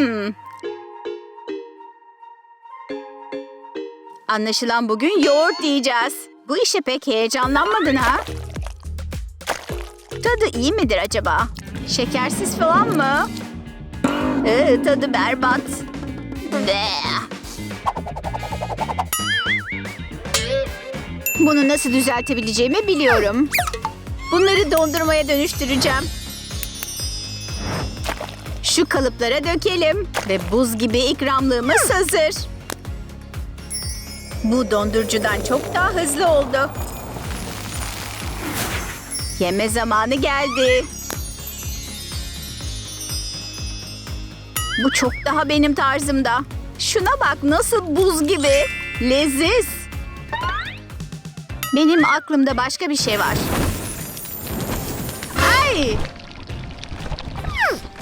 Hmm. Anlaşılan bugün yoğurt yiyeceğiz. Bu işe pek heyecanlanmadın ha? Tadı iyi midir acaba? Şekersiz falan mı? Ee, tadı berbat. Bleh. Bunu nasıl düzeltebileceğimi biliyorum. Bunları dondurmaya dönüştüreceğim. Şu kalıplara dökelim. Ve buz gibi ikramlığımız hazır. Bu dondurucudan çok daha hızlı oldu. Yeme zamanı geldi. Bu çok daha benim tarzımda. Şuna bak nasıl buz gibi. Leziz. Benim aklımda başka bir şey var. Ay!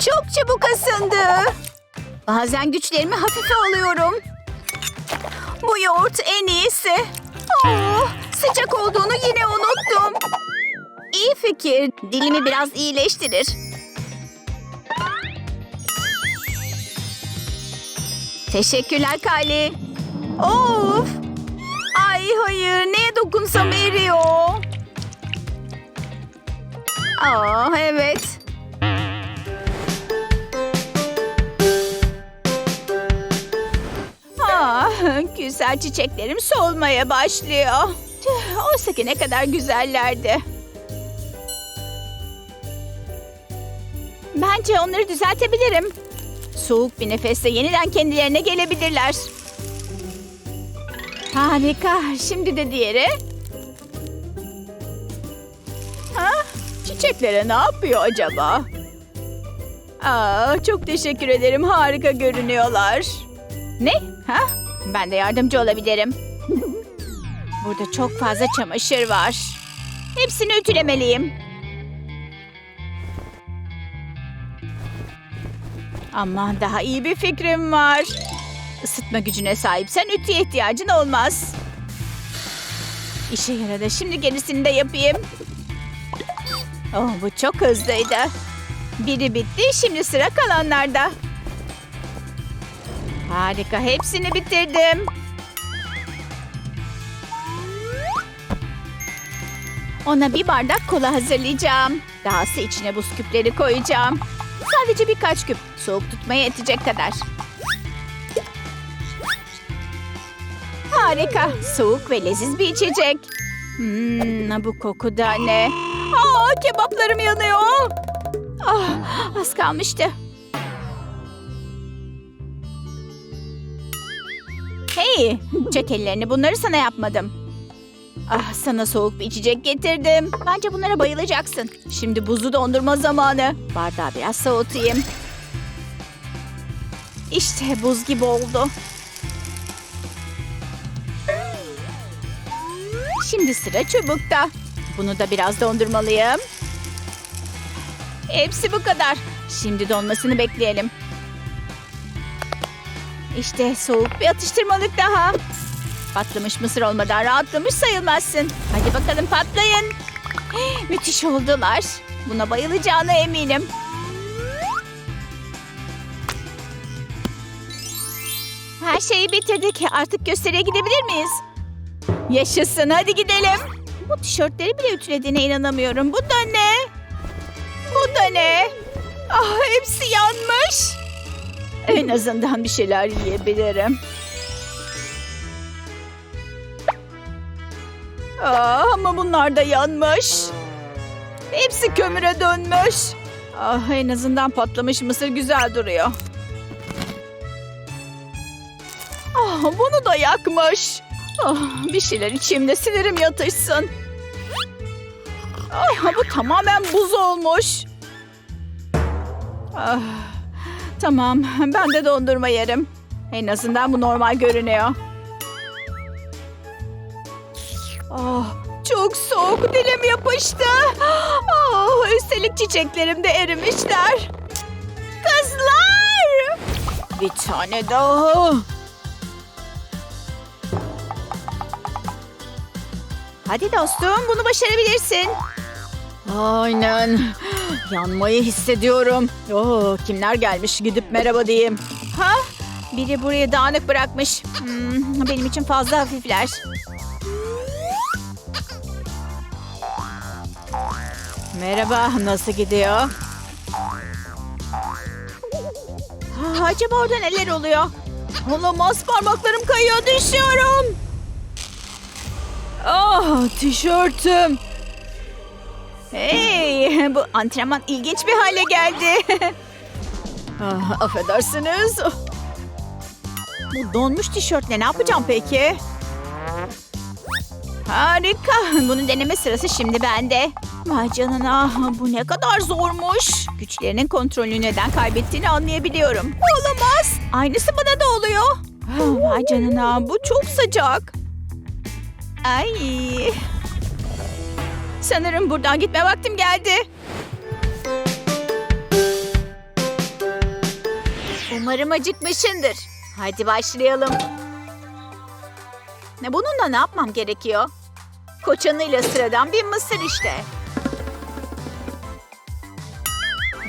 Çok çabuk ısındı. Bazen güçlerimi hafife alıyorum. Bu yoğurt en iyisi. Oh, sıcak olduğunu yine unuttum. İyi fikir. Dilimi biraz iyileştirir. Teşekkürler Kali. Of! Ay hayır, neye dokunsam eriyor. Aa evet. güzel çiçeklerim solmaya başlıyor. Oysa ki ne kadar güzellerdi. Bence onları düzeltebilirim. Soğuk bir nefesle yeniden kendilerine gelebilirler. Harika. Şimdi de diğeri. Ha? Çiçeklere ne yapıyor acaba? Aa, çok teşekkür ederim. Harika görünüyorlar. Ne? Ha? Ben de yardımcı olabilirim. Burada çok fazla çamaşır var. Hepsini ütülemeliyim. Ama daha iyi bir fikrim var. Isıtma gücüne sahipsen ütüye ihtiyacın olmaz. İşe yaradı. Şimdi gerisini de yapayım. Oh, bu çok hızlıydı. Biri bitti. Şimdi sıra kalanlarda. Harika. Hepsini bitirdim. Ona bir bardak kola hazırlayacağım. Dahası içine buz küpleri koyacağım. Sadece birkaç küp. Soğuk tutmaya yetecek kadar. Harika. Soğuk ve leziz bir içecek. Hmm, bu koku da ne? Aa, kebaplarım yanıyor. Ah, az kalmıştı. Hey, çek ellerini. Bunları sana yapmadım. Ah, sana soğuk bir içecek getirdim. Bence bunlara bayılacaksın. Şimdi buzlu dondurma zamanı. Bardağı biraz soğutayım. İşte buz gibi oldu. Şimdi sıra çubukta. Bunu da biraz dondurmalıyım. Hepsi bu kadar. Şimdi donmasını bekleyelim. İşte soğuk bir atıştırmalık daha. Patlamış mısır olmadan rahatlamış sayılmazsın. Hadi bakalım patlayın. Müthiş oldular. Buna bayılacağına eminim. Her şeyi bitirdik. Artık gösteriye gidebilir miyiz? Yaşasın hadi gidelim. Bu tişörtleri bile ütülediğine inanamıyorum. Bu da ne? Bu da ne? Ah hepsi yanmış. En azından bir şeyler yiyebilirim. Aa, Ah, ama bunlar da yanmış. Hepsi kömüre dönmüş. Ah, en azından patlamış mısır güzel duruyor. Ah, bunu da yakmış. Ah, bir şeyler içeyim de sinirim yatışsın. Ay, bu tamamen buz olmuş. Ah, tamam, ben de dondurma yerim. En azından bu normal görünüyor. Ah, çok soğuk dilim yapıştı. Ah, üstelik çiçeklerim de erimişler. Kızlar! Bir tane daha. Hadi dostum bunu başarabilirsin. Aynen. Yanmayı hissediyorum. Oo, kimler gelmiş gidip merhaba diyeyim. Ha? Biri burayı dağınık bırakmış. Hmm, benim için fazla hafifler. Merhaba, nasıl gidiyor? Ha, acaba orada neler oluyor? Olamaz, parmaklarım kayıyor, düşüyorum. Ah, tişörtüm. Hey, bu antrenman ilginç bir hale geldi. ah, affedersiniz. Bu donmuş tişörtle ne yapacağım peki? Harika. Bunun deneme sırası şimdi bende. Vay canına. Bu ne kadar zormuş. Güçlerinin kontrolünü neden kaybettiğini anlayabiliyorum. Olamaz. Aynısı bana da oluyor. Ah, Vay canına. Bu çok sıcak. Ay. Sanırım buradan gitme vaktim geldi. Umarım acıkmışındır. Hadi başlayalım. Bununla ne yapmam gerekiyor? Koçanıyla sıradan bir mısır işte.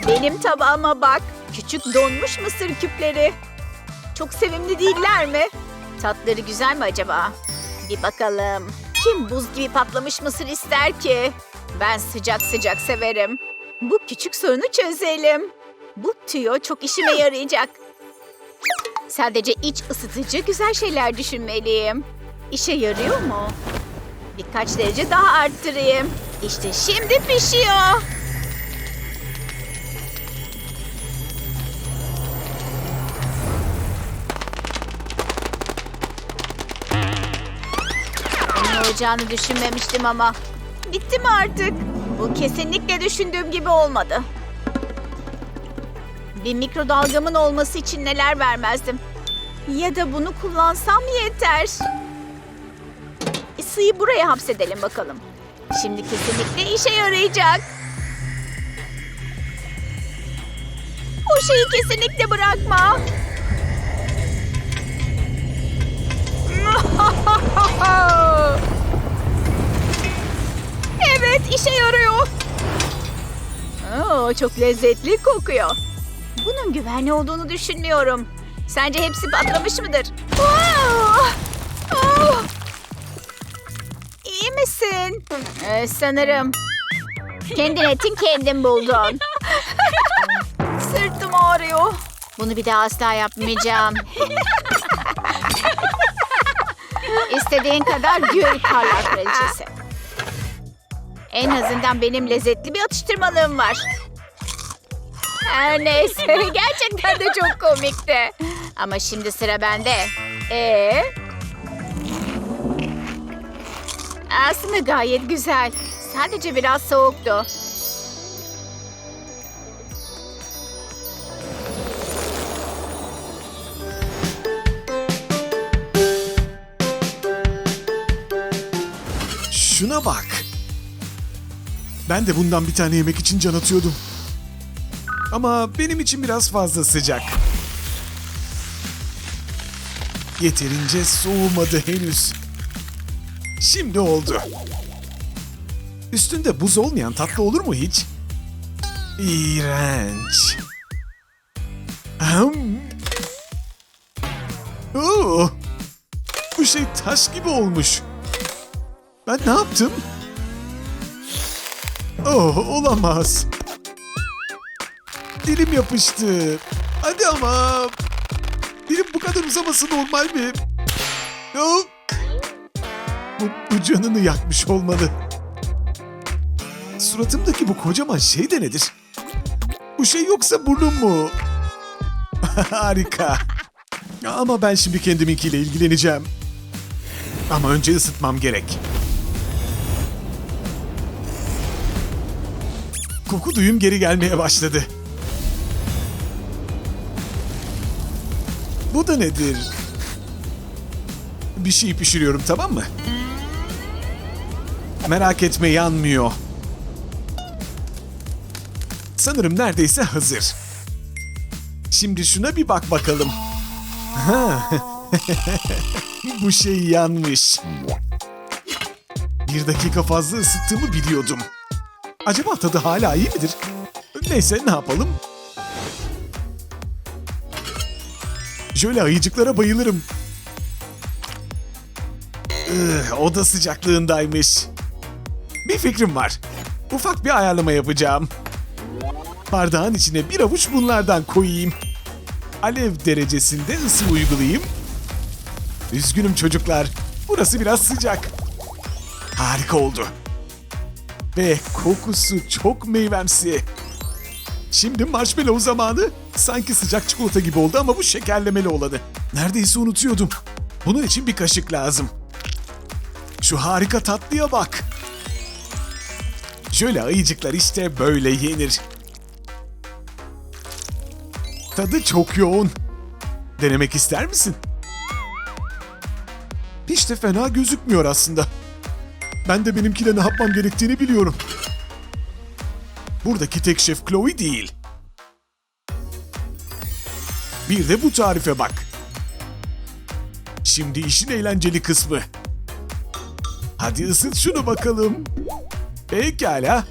Benim tabağıma bak. Küçük donmuş mısır küpleri. Çok sevimli değiller mi? Tatları güzel mi acaba? Bir bakalım. Kim buz gibi patlamış mısır ister ki? Ben sıcak sıcak severim. Bu küçük sorunu çözelim. Bu tüyo çok işime yarayacak. Sadece iç ısıtıcı güzel şeyler düşünmeliyim. İşe yarıyor mu? Birkaç derece daha arttırayım. İşte şimdi pişiyor. Olacağını düşünmemiştim ama. Bitti mi artık? Bu kesinlikle düşündüğüm gibi olmadı. Bir mikrodalgamın olması için neler vermezdim. Ya da bunu kullansam yeter. Isıyı buraya hapsedelim bakalım. Şimdi kesinlikle işe yarayacak. O şeyi kesinlikle bırakma. işe yarıyor. Oo, çok lezzetli kokuyor. Bunun güvenli olduğunu düşünmüyorum. Sence hepsi patlamış mıdır? İyi misin? Ee, sanırım. Kendin etin kendin buldun. Sırtım ağrıyor. Bunu bir daha asla yapmayacağım. İstediğin kadar gül parlak kraliçesi. En azından benim lezzetli bir atıştırmalığım var. Her neyse gerçekten de çok komikti. Ama şimdi sıra bende. Ee? Aslında gayet güzel. Sadece biraz soğuktu. Şuna bak. Ben de bundan bir tane yemek için can atıyordum. Ama benim için biraz fazla sıcak. Yeterince soğumadı henüz. Şimdi oldu. Üstünde buz olmayan tatlı olur mu hiç? İğrenç. Ahem. Oo, bu şey taş gibi olmuş. Ben ne yaptım? Oh, olamaz. Dilim yapıştı. Hadi ama. Dilim bu kadar uzaması normal mi? Oh. Bu, bu canını yakmış olmalı. Suratımdaki bu kocaman şey de nedir? Bu şey yoksa burnum mu? Harika. Ama ben şimdi kendiminkiyle ilgileneceğim. Ama önce ısıtmam gerek. Koku duyum geri gelmeye başladı. Bu da nedir? Bir şey pişiriyorum tamam mı? Merak etme yanmıyor. Sanırım neredeyse hazır. Şimdi şuna bir bak bakalım. Ha. Bu şey yanmış. Bir dakika fazla ısıttığımı biliyordum. Acaba tadı hala iyi midir? Neyse ne yapalım? Şöyle ayıcıklara bayılırım. Ih, oda sıcaklığındaymış. Bir fikrim var. Ufak bir ayarlama yapacağım. Bardağın içine bir avuç bunlardan koyayım. Alev derecesinde ısı uygulayayım. Üzgünüm çocuklar. Burası biraz sıcak. Harika oldu. Ve kokusu çok meyvemsi. Şimdi marshmallow zamanı. Sanki sıcak çikolata gibi oldu ama bu şekerlemeli olanı. Neredeyse unutuyordum. Bunun için bir kaşık lazım. Şu harika tatlıya bak. Şöyle ayıcıklar işte böyle yenir. Tadı çok yoğun. Denemek ister misin? Hiç de fena gözükmüyor aslında. Ben de benimkine ne yapmam gerektiğini biliyorum. Buradaki tek şef Chloe değil. Bir de bu tarife bak. Şimdi işin eğlenceli kısmı. Hadi ısıt şunu bakalım. Pekala.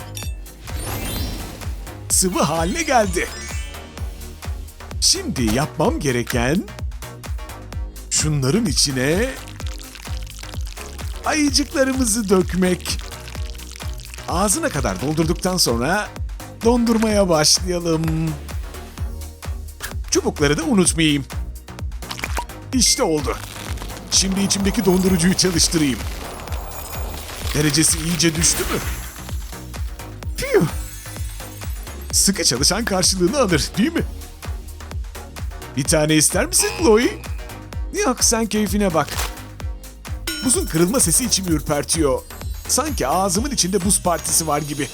Sıvı haline geldi. Şimdi yapmam gereken şunların içine ayıcıklarımızı dökmek. Ağzına kadar doldurduktan sonra dondurmaya başlayalım. Çubukları da unutmayayım. İşte oldu. Şimdi içimdeki dondurucuyu çalıştırayım. Derecesi iyice düştü mü? Phew. Sıkı çalışan karşılığını alır değil mi? Bir tane ister misin Chloe? Yok sen keyfine bak. Buzun kırılma sesi içimi ürpertiyor. Sanki ağzımın içinde buz partisi var gibi.